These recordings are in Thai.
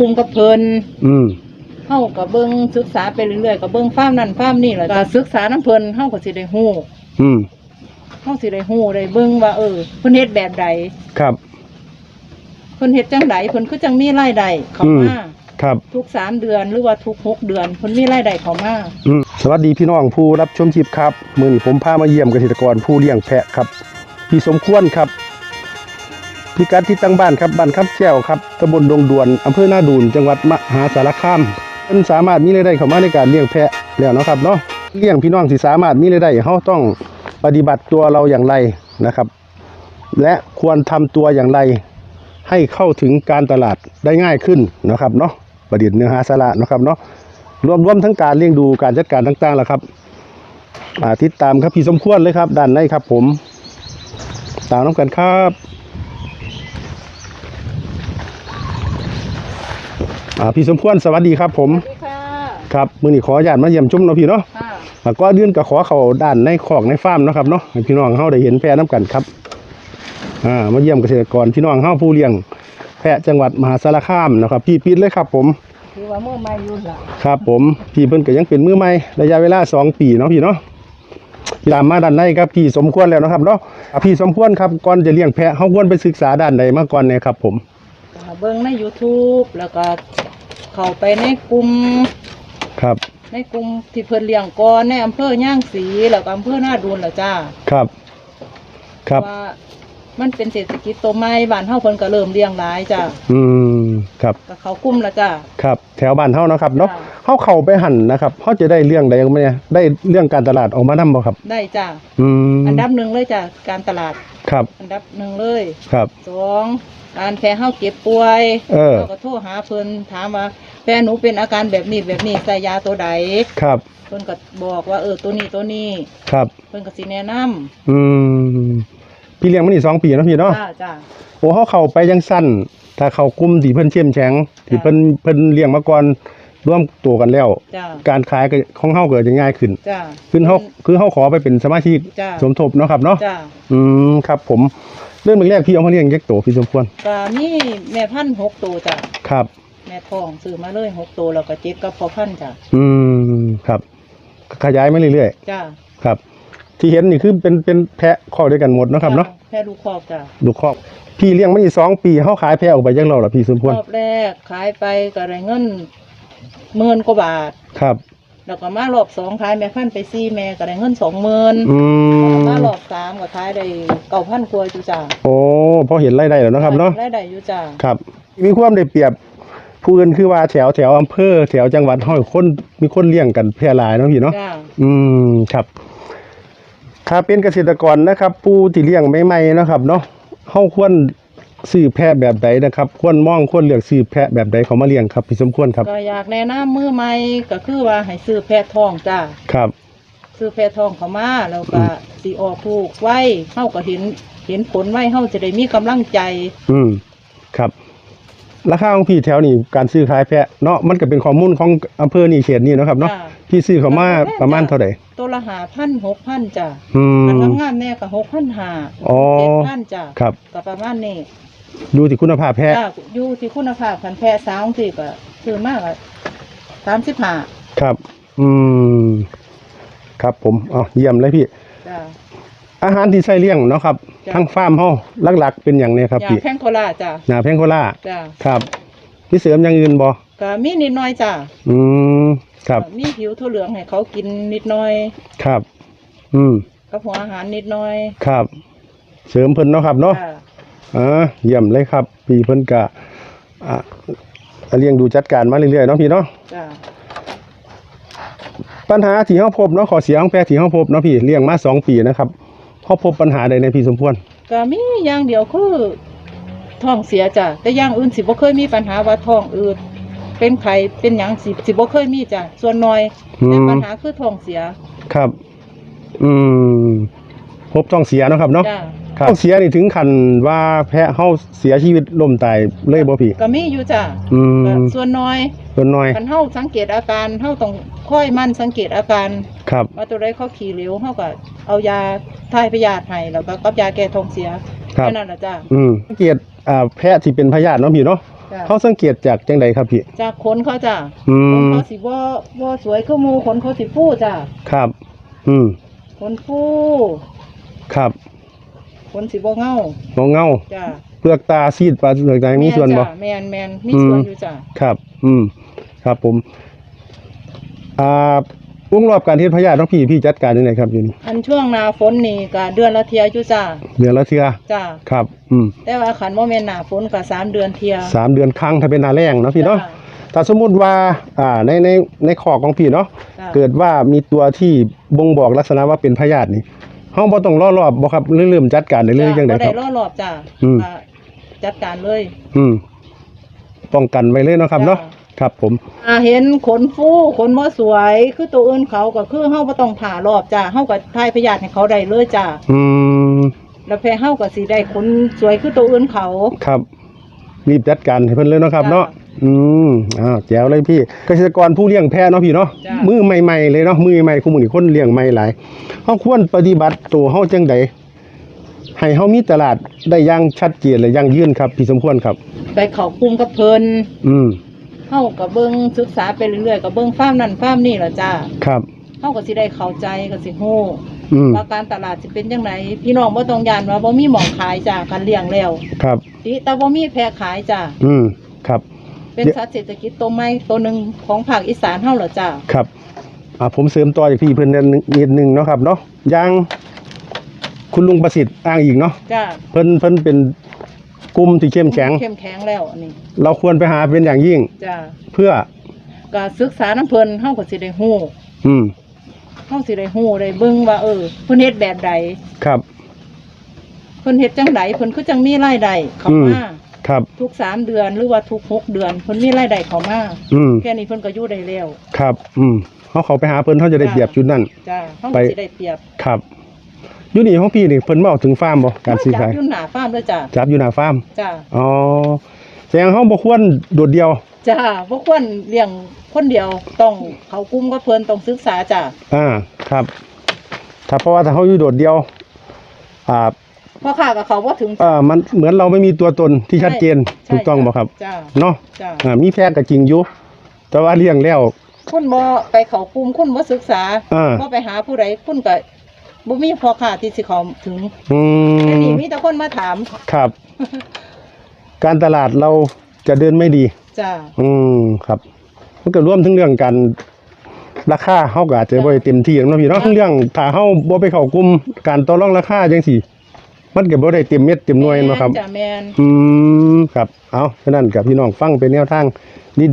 กลุ่มกับเพิ่นอืม เฮาก็เบิ่งศึกษาไปเรื่อยๆก็เบิ่งฟาร์มนั่นฟาร์มนี่แหละก็ศึกษานํเพิ่นเฮาก็สิได้ฮู้อืม เฮาสิได้ฮู้ได้เบิ่งว่าเออเพิ่นเฮ็ดแบบใดครับ เพิ่นเฮ็ดจังไดเพิ่นคือจังมีรายได้เข้าอืม มาครับ ทุกสามเดือนหรือว่าทุกหกเดือนเพิ่นมีรายได้เข้ามา อืมสวัสดีพี่น้องผู้รับชมคลิปครับ มื้อนี้ผมพามาเยี่ยมเกษตรกรผู้เลี้ยงแพะครับ พี่สมควรครับ พิกัดที่ตั้งบ้านครับบ้านคำแก้วครับตำบลดงดวนอำเภอหน้าดูนจังหวัดมหาสารคามเพิ่นสามารถมีรายได้เข้ามาในการเลี้ยงแพะแล้วเนาะครับเนาะเลี้ยงพี่น้องที่สามารถมีรายได้เฮาต้องปฏิบัติตัวเราอย่างไรนะครับ และควรทำตัวอย่างไร ให้เข้าถึงการตลาดได้ง่ายขึ้นนะครับเนาะประเด็นเนื้อหาสาระนะครับเนาะรวมรวมทั้งการเลี้ยงดูการจัดการต่างๆแล้วครับอ่าติดตามครับพี่สมควรเลยครับด้านในครับ ผมตามน้ำกันครับ อ่าพี่สมควรสวัสดีครับผมสวัสดีค่ะครับมือนี้ขออนุญาตมาเยี่ยมชมเนาะพี่เนาะค่ะแล้วก็เดือนก็ขอเข้าด้านในคอกในฟาร์มเนาะครับเนาะให้พี่น้องเฮาได้เห็นแพะน้ำกันครับอ่ามาเยี่ยมเกษตรกรพี่น้องเฮาผู้เลี้ยง แพะจังหวัดมหาสารคามนะครับ พี่ปิดเลยครับผมถือว่ามือใหม่อยู่ล่ะครับผมพี่เพิ่นก็ยังเป็นมือใหม่ระยะเวลาสองปีเนาะพี่เนาะพี่ตามมาด้านในครับพี่สมควรแล้วเนาะครับเนาะอ่าพี่สมควรครับก่อนจะเลี้ยงแพะเฮาควรไปศึกษาด้านใดมาก่อนเนี่ยครับผมก็เบิ่งใน YouTube แล้วก็ เข้าไปในกลุ่มครับ ในกลุ่มที่เพิ่นเลี้ยงก่อนในอำเภอย่างสีแล้วก็อำเภอหน้าดูนล่ะจ้าครับ ครับ ว่ามันเป็นเศรษฐกิจตัวใหม่บ้านเฮาเพิ่นก็เริ่มเลี้ยงหลายจ้าอืมครับ ก็เขากลุ่มละจ้า ครับ แถวบ้านเฮาเนาะครับเนาะค่ะ เฮาเข้าไปหั่นนะครับเฮาจะได้เรื่องใดออกมาเนี่ยได้เรื่องการตลาดออกมานำบ่ครับ ได้จ้าอืมอันดับหนึ่งเลยจ้าการตลาด ครับ อันดับหนึ่งเลยครับ สอง การแพ้เฮาเก็บป่วยเออราก็โทรหาเพิ่นถามว่าแพ้หนูเป็นอาการแบบนี้แบบนี้ใส่ยาตัวใดครับ เพิ่นก็บอกว่าเออตัวนี้ตัวนี้ครับ เพิ่นก็สิแนะนำอืม พี่เลี้ยงมันนี่สองปีเนาะพี่เนาะ จ้าจ้า โอ้เขาเข้าไปยังสั้น ถ้าเขากลุ่มที่เพิ่นเข้มแข็งที่เพิ่นเพิ่นเลี้ยงมาก่อนร่วมตัวกันแล้ว จ้าการขายก็ของเฮาก็จะง่ายขึ้น จ้า คือเฮาคือเฮาขอไปเป็นสมาชิกจ้าสมทบเนาะครับเนาะ จ้า อืมครับผมเรื่องแรกๆพี่เอามาเลี้ยงยักษ์โตพี่สมควรก็มีแม่พันธุ์หกตัวจ้าครับ แม่ทองซื้อมาเลยหกตัวแล้วก็เจ็ดกับพ่อพันธุ์จ้าอืมครับ ขยายมาเรื่อยจ้าๆครับ ที่เห็นนี่คือเป็นเป็นแพะคอกด้วยกันหมดเนาะครับเนาะจ้แพ้ลูกคอกจ้าลูกคอกพี่เลี้ยงมานี่สองปีเฮาขายแพะออกไปจังเราล่ะพี่สมควรรอบแรกขายไปก็ได้เงินหมื่นกว่าบาท ครับ แล้วก็มารอบสองขายแม่พันธุ์ไปซี่แม่ก็ได้เงินสองหมื่นอืมมารอบ สามก็ขายได้เก้าพันกว่าอยู่จ้าโอ้พอเห็นรายได้แล้วเนาะครับเนาะได้ได้อยู่จ้าครับ มีความได้เปรียบผู้อื่นคือว่าแถวแถวอำเภอแถวจังหวัดเฮาคนมีคนเลี้ยงกันแพร่หลายเนาะพี่เนาะจ้าอืมครับ ถ้าเป็นเกษตรกรนะครับ ผู้ที่เลี้ยงใหม่ๆนะครับ เนาะเฮาควรซื้อแพะแบบใดนะครับ ควรมองควรเลือกซื้อแพะแบบใดเขามาเลี้ยงครับพี่สมควรครับก็อยากแนะนำมือใหม่ก็คือว่าให้ซื้อแพะทองจ้าครับ ซื้อแพะทองเขามาแล้วก็สีออกลูกไว้เฮาก็เห็นเห็นผลไว้เฮาจะได้มีกำลังใจ อืมครับ ราคาของพี่แถวนี้การซื้อขายแพะเนาะมันก็เป็นข้อมูลของอำเภอนี่เขตนี่เนาะครับเนาะจ้าพี่ซื้อเขามาประมาณเท่าไหร่ตัวละหาพันหกพันจ้าอือันมงามๆแน่ก็หกพันหาอ๋อ เจ็ดพันจ้าครับ ก็ประมาณนี้ดูที่คุณภาพแพะจ้าอยู่ที่คุณภาพพันแพะสาวสิก็ซื้อมากสามสิบห้าครับ อืม ครับ ผมอ๋อเยี่ยมเลยพี่ จ้า อาหารที่ใส่เลี้ยงเนาะครับ จ้ะ ทั้งฟาร์มเฮาหลักๆ เป็นอย่างเนี้ครับยาพี่แพงโคราชจ้าหนาแพงโคล่าจ้าครับมีเสริมอย่างอื่นบ่ก็มีนิดหน่อยจ้าอืมครับมีผิวถั่วเหลืองให้เขากินนิดหน่อยครับ อืมกับหัวอาหารนิดหน่อยครับ เสริมเพิ่นเนาะครับเนาะ จ้า อ่าเยี่ยมเลยครับ พี่เพิ่นก็อ่าเลี้ยงดูจัดการมาเรื่อยๆเนาะพี่เนาะจ้า ปัญหาที่เฮาพบเนาะขอเสียของแพะที่เฮาพบเนาะพี่เลี้ยงมาสองปีนะครับเฮาพบปัญหาใดในพี่สมควรก็มีอย่างเดียวคือท้องเสียจ้ะแต่อย่างอื่นสิบ่เคยมีปัญหาว่าท้องอืดเป็นไข้เป็นหยังสิสิบ่เคยมีจ้ะส่วนน้อยอืแต่มปัญหาคือท้องเสียครับ อืมพบท้องเสียเนาะครับเนาะจ้ะ ครับท้องเสียนี่ถึงขั้นว่าแพะเฮาเสียชีวิตล่มตายเลยบ่พี่ก็มีอยู่จ้ะอืก็มส่วนน้อยส่วนน้อยคันเฮาสังเกตอาการเฮาต้องค่อยมั่นสังเกตอาการครับ ว่าตัวใดเขาขี่เหลวเฮาก็เอายาทายพยาธิให้แล้วก็กับยาแก้ท้องเสียครับ แค่นั้นล่ะจ้ะอืมสังเกตอ่าแพะที่เป็นพยาธิเนาะพี่เนาะจ้ะเขาสังเกตจากจังใดครับพี่จากขนเขาจ้ะอืขนมเขาสิบ่บ่สวยคือหมู่ขนเขาสิฟูจ้ะครับ อืมขนฟู ครับ ขนสิบ่เงาเงาเงาจ้ะเปลือกตาซีดปลาเปลือกตามีส่วนบ่แม่จ้ะแม่นแม่นมีส่วนอยู่จ้ะครับ อืม ครับผม อ่าวงรอบการเฮ็ดพยาธิน้องพี่พี่จัดการยังไงครับอยู่นี่อันช่วงหน้าฝนนี่ก็เดือนละเที่ยอยู่จ้ะเดือนละเทื่อจ้ะครับ อืมแต่ว่าขันบ่แม่นหน้าฝนก็สามเดือนเที่ยสามเดือนครั้งถ้าเป็นหนาแรงเนาะพี่เนาะจ้แต่สมมุติว่า อ่า ในในในขอของพี่เนาะจ้ะเกิดว่ามีตัวที่บ่งบอกลักษณะว่าเป็นพยาธินี่ เฮาบ่ต้องรอรอบบ่ครับเริ่มจัดการได้เลยจังไดบ่คได้รับรอรอบจ้ะอืม ก็จัดการเลยอืมป้องกันไว้เลยเนาะครับเนาะจ้ะครับ ผม อ่าเห็นขนฟูขนบ่สวย คือตัวอื่นเขาก็คือเฮาบ่ต้องผ่ารอบจ้ะเฮาก็ทายพยาธิให้เขาได้เลยจ้ะอืมแล้วแพ้เฮาก็สิได้ขนสวยคือตัวอื่นเขา ครับรีบจัดการให้เพิ่นเลยเนาะครับจ้ะเนาะ อืมอ้าวแจ๋วเลยพี่ เกษตรกรผู้เลี้ยงแพะเนาะพี่เนาะ จ้ะ มือใหม่ๆเลยเนาะ มือใหม่คู่มือนี่คนเลี้ยงใหม่หลายเฮาควรปฏิบัติตัวเฮาจังใดให้เฮามีตลาดได้อย่างชัดเจนและยั่งยืนครับพี่สมควรครับ ไปเข้ากลุ่มกับเพิ่นอืม เฮาก็เบิ่งศึกษาไปเรื่อยๆก็เบิ่งฟาร์มนั่นฟาร์มนี่ล่ะจ้ะครับ เฮาก็สิได้เข้าใจก็สิฮู้อืม ว่าการตลาดสิเป็นจังไดพี่น้องบ่ต้องย่านว่าบ่มีหม่องขายจ้ะการเลี้ยงแล้วครับ ติแต่บ่มีแพะขายจ้ะอืม ครับ เป็นสัตว์เศรษฐกิจตัวใหม่ตัวหนึงของภาคอีสานเฮาเหรอจ้ะครับอ่าผมเสริมต่อจากพี่เพิ่นนิดนึงเนาะครับเนาะอย่างคุณลุงประสิทธิ์อ้างอีกเนาะจ้ะเพิ่นเพิ่นเป็นกลุ่มที่เข้มแข็ง เข้มแข็งแล้วอันนี้เราควรไปหาเป็นอย่างยิ่ง จ้ะเพื่อก็ศึกษาน้ำเพิ่นเฮาก็สิได้ฮู้อืมเฮาสิได้ฮู้ได้เบิ่งว่าเออเพิ่นเฮ็ดแบบใดครับ เพิ่นเฮ็ดจังไดเพิ่นคือจังมีรายได้เข้าอืม มา ครับ ทุกสามเดือนหรือว่าทุกหกเดือนเพิ่นมีรายได้เข้ามาอืมแค่นี้เพิ่นก็อยู่ได้แล้วครับ อืมเขาเขาไปหาเพิ่นเขาจะได้เปรียบจุดนั้นจ้ะเฮาไป ก็สิได้เปรียบครับอยู่นี่ของพี่นี่เพิ่นมาเอาถึงฟาร์มบ่การซื้อจัขายบอยู่หน้าฟาร์มเลยจ้ะจับอยู่หน้าฟาร์มจ้ะอ๋อแสดงเฮาบ่ควรโดดเดียวจ้ะบ่ควรเลี้ยงคนเดียวต้องเข้ากลุ่มกับเพิ่นต้องศึกษาจ้ะอ่าครับ ถ้าเพราะว่าถ้าเฮาอยู่โดดเดียว อ่าเพราะข้ากับเขาบ่ถึงเอ่อมันเหมือนเราไม่มีตัวตนที่ชัดเจนใช่ถูกต้องบ่ครับจ้ะ เนาะจ้ะอ่ามีแพะก็จริงอยู่แต่ว่าเลี้ยงแล้ว คุณบ่ไปเข้ากลุ่มคุณบ่ศึกษาอ่า บ่ไปหาผู้ใดคุณก็บ่มีพอค้าที่สิเข้าถึงอืแต่มนี่มีแต่คนมาถามครับ การตลาดเราจะเดินไม่ดี จ้ะอืมครับ มันก็รวมถึงเรื่องการราคาเฮาก็อาจจะบ่ได้เต็มที่เนาะพี่เนาะทั้งเรื่องถ้าเฮาบ่ไปเข้ากลุ่มการต่อรองราคาจังซี่ มันก็บ่ได้เต็มเม็ดเต็มหน่วยเนาะครับแม่จ้ะแม่นอืมครับ เอาฉะนั้นกับพี่น้องฟังเป็นแนวทาง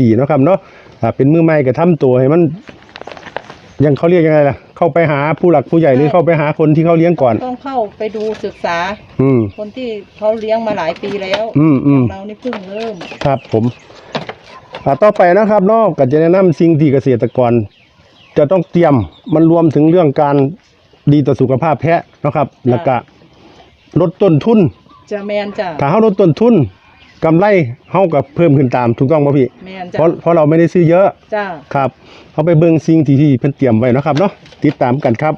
ดีๆเนาะครับเนาะอ่าเป็นมือใหม่ก็ทำตัวให้มัน ยังเขาเรียกยังไงล่ะ เข้าไปหาผู้หลักผู้ใหญ่หรือเข้าไปหาคนที่เขาเลี้ยงก่อน ต้องเข้าไปดูศึกษาอืม คนที่เขาเลี้ยงมาหลายปีแล้วอืมอืม เรานี่เพิ่งเริ่ม ครับผมอ่าต่อไปนะครับเนอกก็จะแนะนำสิ่งที่เกษตรกร จะต้องเตรียมมันรวมถึงเรื่องการดีต่อสุขภาพแพะนะครับ แล้วก็ ลดต้นทุนจะแมนจ้ะถ้าเฮาลดต้นทุนกำไรเฮาก็เพิ่มขึ้นตามถูกต้องป่ะพี่ แมนจ้ะเพราะเพราะเราไม่ได้ซื้อเยอะ จ้ะครับเขาไปเบิ่งสิ่งที่ที่เพิ่นเตรียมไว้เนาะครับเนาะติดตามกันครับ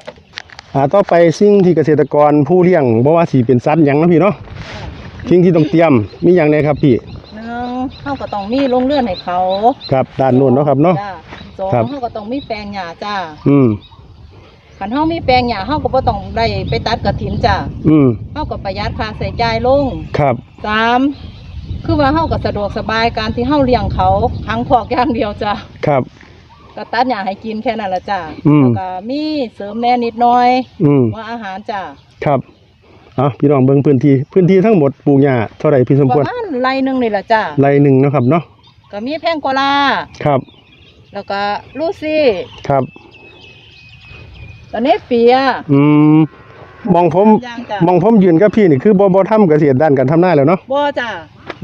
อ่าต่อไปสิ่งที่เกษตรกรผู้เลี้ยงบ่ว่าสิเป็นสัตว์หยังเนาะพี่เนาะสิ่งที่ต้องเตรียมมีหยังไงครับพี่หนึ่งเขาก็ต้องมีโรงเรือนให้เขาครับด้านโน้นเนาะครับเนาะ จ้ะสองครับ เขาก็ต้องมีแปลงหญ้าจ้ะอืม คันเฮามีแปลงหญ้าเฮาก็บ่ต้องได้ไปตัดกระถินจ้ะอืมเฮาก็ประหยัดค่าใช้จ่ายลงครับ สามคือว่าเฮาก็สะดวกสบายการที่เฮาเลี้ยงเขาขังคอกอย่างเดียวจ้ะครับ ก็ตัดหญ้าให้กินแค่นั้นละจ้ะอืม แล้วก็มีเสริมแหน่นิดหน่อยอืมว่าอาหารจ้ะครับเอาพี่น้องเบิ่งพื้นที่พื้นที่ทั้งหมดปลูกหญ้าเท่าไหร่พี่สมปควรระมาณไรหนึงนี่ล่ะจ้ะไร่หนึ่งเนาะครับเนาะก็มีแพงโกลา ครับแล้วก็ลูซี่ครับ ตอนนี้เปียอืมมองผมย่างจ้ะมองผมยืนกับพี่นี่คือบ่บ่ทำเกษตรด้านการทำนาแล้วเนาะบ่จ้ะ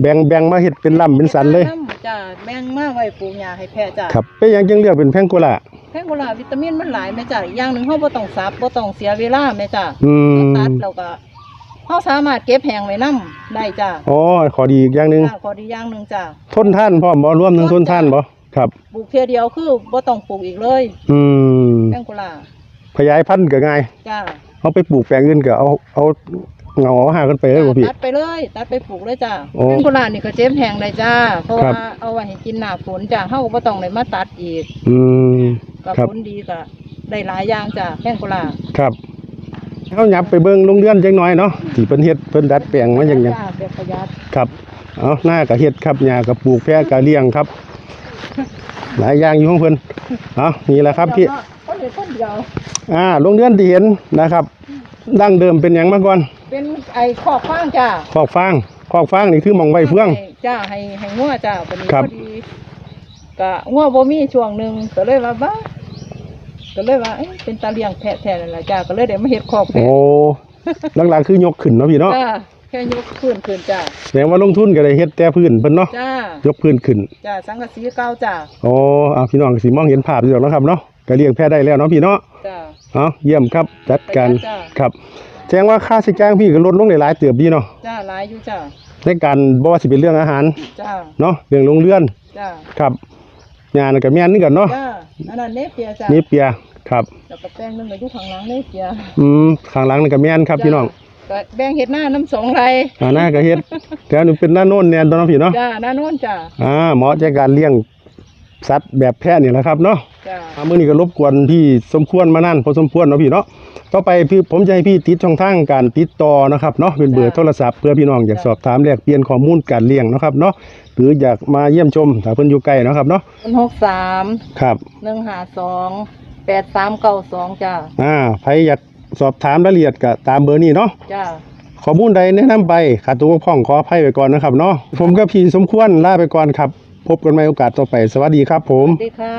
แบ่งแบ่งมาเฮ็ดเป็นลำเป็นสันเลยน้ำจ้ะแบ่งมาไว้ปลูกหญ้าให้แพะจ้ะครับเป็นหยังจึงเลือกเป็นแพงโกลาแพงโกลาวิตามินมันหลายแม่จ้ะอีกอย่างหนึงเฮาบ่ต้องสับบ่ต้องเสียเวลาแม่จ้ะอืตัดมแล้วก็เฮาสามารถเก็บแห้งไว้นํได้จ้ะอ๋อขอดีอีกอย่างหนึงจ้ะขอดีอย่างหนึงจ้ะทนท่านพร้อมบ่รวมถึงทนท่านบ่ครับ ปลูกเพียเดียวคือบ่ต้องปลูกอีกเลย อืมแพงโกลา ขยายพันธุ์ก็ง่ายจ้ะเอาไปปลูกแปลงอื่นก็เอาเอาเงาเอาหากันไปเลยบ่พี่ ตัดไปเลย ตัดไปปลูกเลยจ้าโอ้เป็นโบราณนี่ก็เจ็บแห้งได้จ้าเพราะครัว่าบเอาไว้ให้กินหน้าฝนจ้าเฮาก็บ่ต้องเลยมาตัดอีกอืม ก็ครับ ผลดีก็ได้หลายอย่างจ้าแห้งโบราณครับเฮายับไปเบิ่งโรงเรือนจังน้อยเนาะที่เพิ่นเฮ็ดเพิ่นดัดแปลงมาอย่างหยัง จ้าแบบประหยัดครับเอาหน้าก็เฮ็ดครับหญ้าก็ปลูกแพะก็เลี้ยงครับ หลายอย่างอยู่ของเพิ่นเอานี่แหละครับพี่คนเดียว คนเดียวอ่าโรงเรือนที่เห็นนะครับ ดั้งเดิมเป็นหยังมาก่อนเป็นไอ้คอกฟางจ้าคอกฟางคอกฟางนี่คือหมองไว้เฟือง ให้จ้าให้ให้งัวจ้าวันนี้ครับ พอดีก็งัวบ่มีช่วงหนึงก็เลยว่าบ้าก็เลยว่าเอ๊ะเป็นตาเลี้ยงแพะแท้นั่นล่ะจ้าก็เลยได้มาเฮ็ดคอกแพะโอ้หลักๆคือยกขึ้นเนาะพี่เนาะจ้าแค่ยกพื้นขึ้นจ้าแสดงว่าลงทุนก็ได้เฮ็ดแต่พื้นเพิ่นเนาะจ้ายกพื้นขึ้นจ้าสังกะสีเก่าจ้าโอ้เอาพี่น้องก็สิมองเห็นภาพอยู่แล้วเนาะครับเนาะก็เลี้ยงแพะได้แล้วเนาะพี่เนาะจ้าเอาเยี่ยมครับจัดการจ้ะ ครับแจ้งว่าค่าใช้จ่ายของพี่ก็ลดลงได้หลายเติบดีเนาะจ้าหลายอยู่จ้าในการบ่ว่าสิเป็นเรื่องอาหารจ้าเนาะเรื่องโรงเรือนจ้าครับงานนก็แม่นนี่กันเนาะจ้าอันนั้นเนเปียจ้านี่เปียครับแล้วก็แป้งนึงก็อยู่ข้างหลังเนเปีย อืมข้างหลังนี่ก็แม่นครับพี่น้อง ก็แบ่งเฮ็ดหน้าน้ำสองไรอ่าหน้าก็เฮ็ดแต่อันนี้เป็นหน้าโน่นแน่นตัวเนาะพี่เนาะจ้าหน้าโน้นจ้าอ่าเหมาะแก่การเลี้ยงสัตว์แบบแพะนี่แหละครับเนาะจ้าอ่ามื้อนี้ก็รบกวนพี่สมควรมานานพอสมควรเนาะพี่เนาะต่อไปพี่ผมจะให้พี่ติดช่องทางการติดต่อนะครับเนาะเป็นเบอร์โทรศัพท์เพื่อพี่น้องอยากสอบถามแลกเปลี่ยนข้อมูลการเลี้ยงเนาะครับเนาะหรืออยากมาเยี่ยมชมถ้าเพิ่นอยู่ใกล้เนาะครับเนาะศูนย์หกสามครับหนึ่งห้าสองแปดสามเก้าสองจ้าอ่าใครอยาก สอบถามรายละเอียดก็ตามเบอร์นี้เนาะจ้าข้อมูลใดแนะนำไปขาดตัวบกพร่องขออภัยไปก่อนนะครับเนาะผมกับพี่สมควรลาไปก่อนครับ พบกันใหม่โอกาสต่อไปสวัสดีครับผมสวัสดีค่ะ